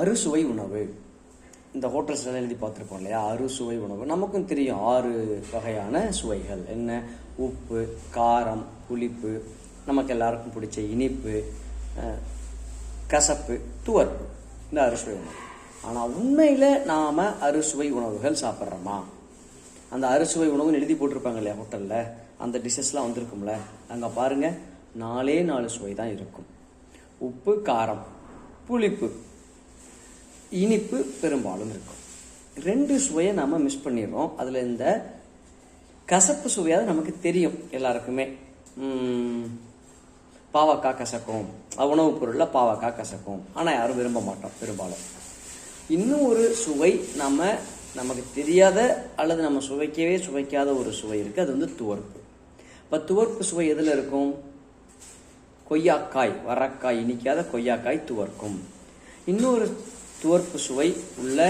அறுசுவை உணவு. இந்த ஹோட்டல்ஸ்லாம் எழுதி பார்த்துருப்போம் இல்லையா? அறுசுவை உணவு. நமக்கும் தெரியும் ஆறு வகையான சுவைகள். என்ன? உப்பு காரம் புளிப்பு. நமக்கு எல்லாருக்கும் பிடிச்ச இனிப்பு கசப்பு துவர்ப்பு. இந்த அறுசுவை உணவு. ஆனால் உண்மையில் நாம் அறுசுவை உணவுகள் சாப்பிட்றோமா? அந்த அறுசுவை உணவுன்னு எழுதி போட்டிருப்பாங்க இல்லையா ஹோட்டலில்? அந்த டிஷ்ஷஸ்லாம் வந்திருக்கும்ல? அங்கே பாருங்கள் நாலே நாலு சுவை தான் இருக்கும். உப்பு காரம் புளிப்பு. இனிப்பு பெரும்பாலும் இருக்கும். ரெண்டு சுவையை நம்ம மிஸ் பண்ணிடுறோம். அதில் இந்த கசப்பு சுவையாவது நமக்கு தெரியும் எல்லாருக்குமே. பாவக்காய் கசக்கும். உணவுப் பொருளில் பாவக்காய் கசக்கும். ஆனால் யாரும் விரும்ப மாட்டோம் பெரும்பாலும். இன்னும் ஒரு சுவை நம்ம நமக்கு தெரியாத அல்லது நம்ம சுவைக்கவே சுவைக்காத ஒரு சுவை இருக்குது அது வந்து துவர்ப்பு. இப்போ துவர்ப்பு சுவை எதில் இருக்கும்? கொய்யாக்காய் வரக்காய் இனிக்காத கொய்யாக்காய் துவர்க்கும். இன்னொரு துவர்ப்பு சுவை உள்ள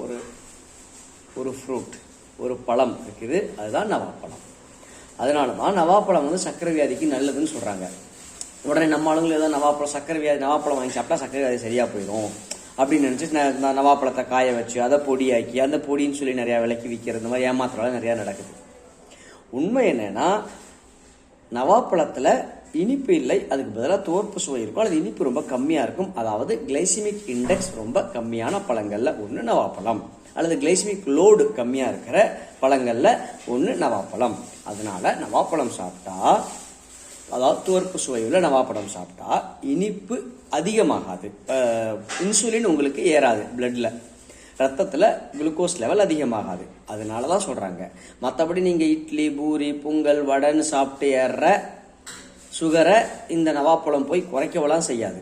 ஒரு ஒரு ஃப்ரூட் ஒரு பழம் இருக்குது. அதுதான் நவாப்பழம். அதனால தான் நவாப்பழம் வந்து சர்க்கரை வியாதிக்கு நல்லதுன்னு சொல்கிறாங்க உடனே நம்ம ஆளுங்களும் ஏதோ நவாப்பழம் சர்க்கரை வியாதி நவாப்பழம் வாங்கி சாப்பிட்டா சர்க்கரை வியாதி சரியாக போயிடும் அப்படின்னு நினச்சி நான் நவாப்பழத்தை காய வச்சு அதை பொடியாக்கி அந்த பொடின்னு சொல்லி நிறையா விலைக்கு விற்கிறது இந்த மாதிரி ஏமாத்துறாலும் நிறையா நடக்குது. உண்மை என்னென்னா நவாப்பழத்தில் இனிப்பு இல்லை அதுக்கு பதிலாக துவர்ப்பு சுவை இருக்கும் அல்லது இனிப்பு ரொம்ப கம்மியாக இருக்கும். அதாவது கிளைசிமிக் இண்டெக்ஸ் ரொம்ப கம்மியான பழங்களில் ஒன்று நவாப்பழம். அல்லது கிளைசிமிக் லோடு கம்மியாக இருக்கிற பழங்களில் ஒன்று நவாப்பழம். அதனால நவாப்பழம் சாப்பிட்டா அதாவது துவர்ப்பு சுவையுள்ள நவாப்பழம் சாப்பிட்டா இனிப்பு அதிகமாகாது. இன்சுலின் உங்களுக்கு ஏறாது பிளட்டில் ரத்தத்தில் குளுக்கோஸ் லெவல் அதிகமாகாது. அதனால தான் சொல்கிறாங்க மற்றபடி நீங்கள் இட்லி பூரி பொங்கல் வடைன்னு சாப்பிட்டு ஏற சுகரை இந்த நவாப்பழம் போய் குறைக்கவெல்லாம் செய்யாது.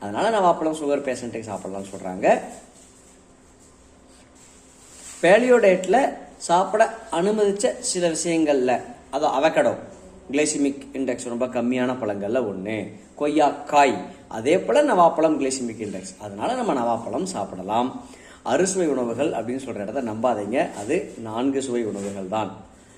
அதனால நவாப்பழம் சுகர் பேஷண்ட்டுக்கு சாப்பிடலாம்னு சொல்கிறாங்க பேலியோ டயட்டில் சாப்பிட அனுமதித்த சில விஷயங்களில் அது அவகடோ கிளைசிமிக் இண்டெக்ஸ் ரொம்ப கம்மியான பழங்களில் ஒன்று கொய்யாக்காய் அதே போல் நவாப்பழம் கிளைசிமிக் இண்டெக்ஸ் அதனால் நம்ம நவாப்பழம் சாப்பிடலாம். அறுசுவை உணவுகள் அப்படின்னு சொல்கிற இடத்த நம்பாதீங்க. அது நான்கு சுவை உணவுகள் தான்.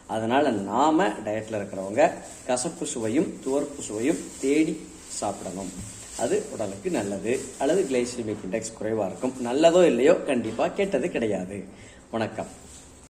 அதனால் நாம் டயட்டில் இருக்கிறவங்க கசப்பு சுவையும் துவர்ப்பு சுவையும் தேடி சாப்பிடணும். அது உடலுக்கு நல்லது. அல்லது கிளைசிமிக் இண்டெக்ஸ் குறைவாக இருக்கும். நல்லதோ இல்லையோ கண்டிப்பாக கேட்டது கிடையாது. வணக்கம்.